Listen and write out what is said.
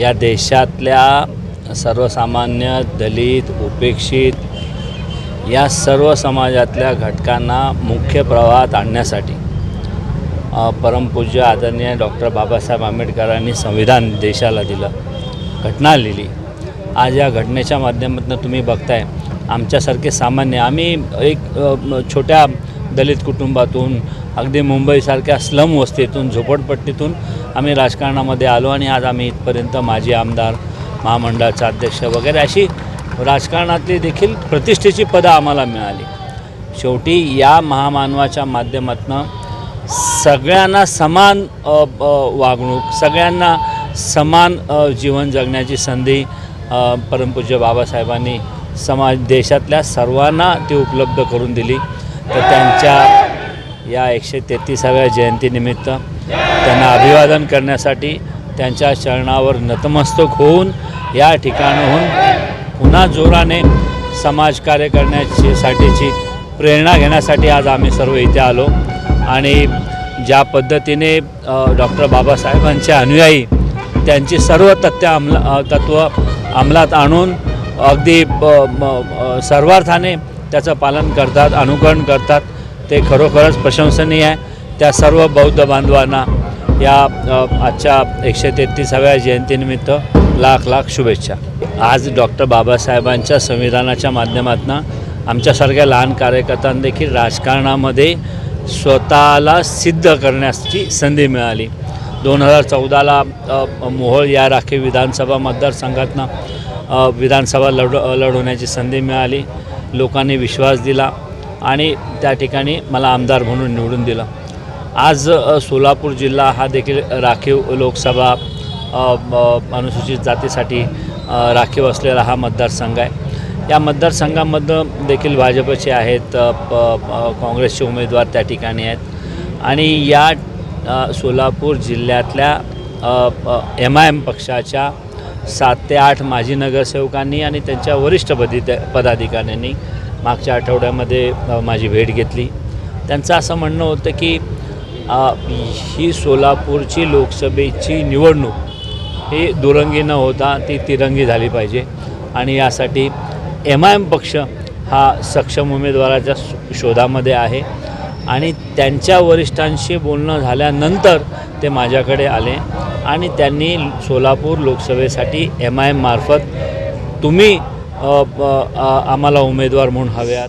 या देशातल्या सर्वसामान्य दलित उपेक्षित या सर्व समाजातल्या घटकांना मुख्य प्रवाहात आणण्यासाठी परमपूज्य आदरणीय डॉक्टर बाबासाहेब आंबेडकरांनी संविधान देशाला दिलं घटना लिहिली. आज या घटनेच्या माध्यमातून तुम्ही बघताय आमच्यासारखे सामान्य आम्ही एक छोट्या दलित कुटुंबातून अगदी मुंबईसारख्या स्लम वस्तीतून झोपडपट्टीतून आम्ही राजकारणामध्ये आलो आणि आज आम्ही इथपर्यंत माजी आमदार महामंडळाचा अध्यक्ष वगैरे अशी राजकारणातली देखील प्रतिष्ठेची पदं आम्हाला मिळाली. शेवटी या महामानवाच्या माध्यमातून सगळ्यांना समान वागणूक सगळ्यांना समान जीवन जगण्याची संधी परमपूज्य बाबासाहेबांनी समाज देशातल्या सर्वांना ती उपलब्ध करून दिली. तर त्यांच्या या एकशे तेहतीसाव्या जयंतीनिमित्त त्यांना अभिवादन करण्यासाठी त्यांच्या चरणावर नतमस्तक होऊन या ठिकाणाहून पुन्हा जोराने समाजकार्य करण्याचीसाठीची प्रेरणा घेण्यासाठी आज आम्ही सर्व इथे आलो. आणि ज्या पद्धतीने डॉक्टर बाबासाहेबांचे अनुयायी त्यांची सर्व तथ्य अंमला तत्त्व अंमलात आणून अगदी ब- म- सर्वार्थाने त्याचं पालन करतात अनुकरण करतात. ते खरोखरच प्रशंसनीय आहे. त्या सर्व बौद्ध बांधवांना या आजच्या एकशे तेहतीसाव्या जयंतीनिमित्त लाख लाख शुभेच्छा. आज डॉक्टर बाबासाहेबांच्या संविधानाच्या माध्यमातून आमच्यासारख्या लहान कार्यकर्त्यांदेखील राजकारणामध्ये स्वतःला सिद्ध करण्याची संधी मिळाली. दोन हजार चौदाला मोहोळ या राखीव विधानसभा मतदारसंघातनं विधानसभा लढ लढवण्याची संधी मिळाली. लोकांनी विश्वास दिला आणि त्या ठिकाणी मला आमदार म्हणून निवडून दिलं. आज सोलापूर जिल्हा हा देखील राखीव लोकसभा अनुसूचित जातीसाठी राखीव असलेला हा मतदारसंघ आहे. या मतदारसंघामधनं देखील भाजपचे आहेत प- काँग्रेसचे उमेदवार त्या ठिकाणी आहेत. आणि या सोलापूर जिल्ह्यातल्या एम आय एम पक्षाच्या सात ते आठ माजी नगरसेवकांनी आणि त्यांच्या वरिष्ठ पदी पदाधिकाऱ्यांनी मागच्या आठवड्यामध्ये माझी भेट घेतली. त्यांचं असं म्हणणं होतं की ही सोलापूरची लोकसभेची निवडणूक ही दुरंगी न होता ती तिरंगी झाली पाहिजे. आणि यासाठी एम आय एम पक्ष हा सक्षम उमेदवाराच्या शोधामध्ये आहे. आणि त्यांच्या वरिष्ठांशी बोलणं झाल्यानंतर ते माझ्याकडे आले. आणि त्यांनी सोलापूर लोकसभेसाठी एम आय एम मार्फत तुम्ही आम्हाला उमेदवार म्हणून हव्यात.